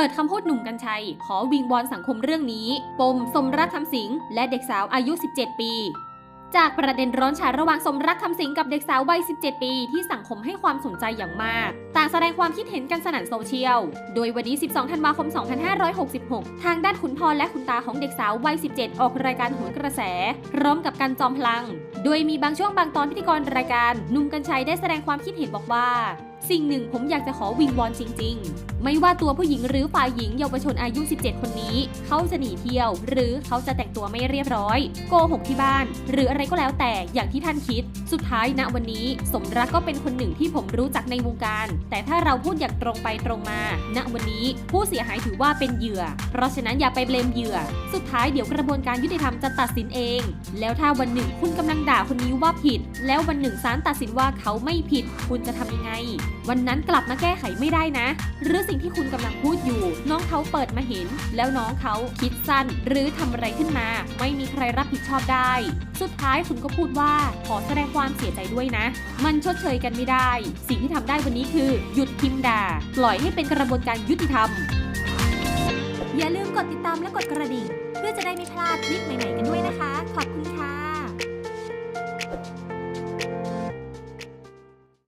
ปิดคำพูดหนุ่มกัญชัย ขอวิงวอนสังคมเรื่องนี้ ปมสมรักคำสิง และเด็กสาวอายุ 17 ปี จากประเด็นร้อนฉาระหว่างสมรักคำสิงกับเด็กสาววัย 17 ปี ที่สังคมให้ความสนใจอย่างมาก ต่างแสดงความคิดเห็นกันสนั่นโซเชียล โดยวันนี้ 12 ธันวาคม 2566 ทางด้านขุนพรและคุณตาของเด็กสาววัย 17 ออกรายการโหนกระแส พร้อมกับการจอมพลัง โดยมีบางช่วงบางตอนพิธีกรรายการหนุ่มกัญชัยได้แสดงความคิดเห็นบอกว่า สิ่งหนึ่งผมอยากจะขอวิงวอนจริง ๆ ไม่ว่าตัวผู้หญิงหรือฝ่ายหญิงเยาวชนอายุ 17 คนนี้ เขาจะหนีเที่ยว หรือเขาจะแต่งตัวไม่เรียบร้อย โกหกที่บ้าน หรืออะไรก็แล้วแต่อย่างที่ท่านคิด สุดท้ายณวันนี้ สมรักก็เป็นคนหนึ่งที่ผมรู้จักในวงการ แต่ถ้าเราพูดอย่างตรงไปตรงมา ณวันนี้ผู้เสียหายถือว่าเป็นเหยื่อ เพราะฉะนั้นอย่าไปเบลมเหยื่อ สุดท้ายเดี๋ยวกระบวนการยุติธรรมจะตัดสินเอง แล้วถ้าวันหนึ่งคุณกำลังด่าคนนี้ว่าผิด แล้ววันหนึ่งศาลตัดสินว่าเขาไม่ผิด คุณจะทำยังไงวันนั้นกลับมาแก้ไขไม่ได้นะ หรือสิ่งที่คุณกำลังพูดอยู่ น้องเขาเปิดมาเห็น แล้วน้องเขาคิดสั้น หรือทำอะไรขึ้นมา ไม่มีใครรับผิดชอบได้ สุดท้ายคุณก็พูดว่าขอแสดงความเสียใจด้วยนะ มันชดเชยกันไม่ได้ สิ่งที่ทำได้วันนี้คือ หยุดพิมพ์ด่า ปล่อยให้เป็นกระบวนการยุติธรรม อย่าลืมกดติดตามและกดกระดิ่ง เพื่อจะได้ไม่พลาดคลิปใหม่ๆกันด้วยนะคะขอบคุณค่ะ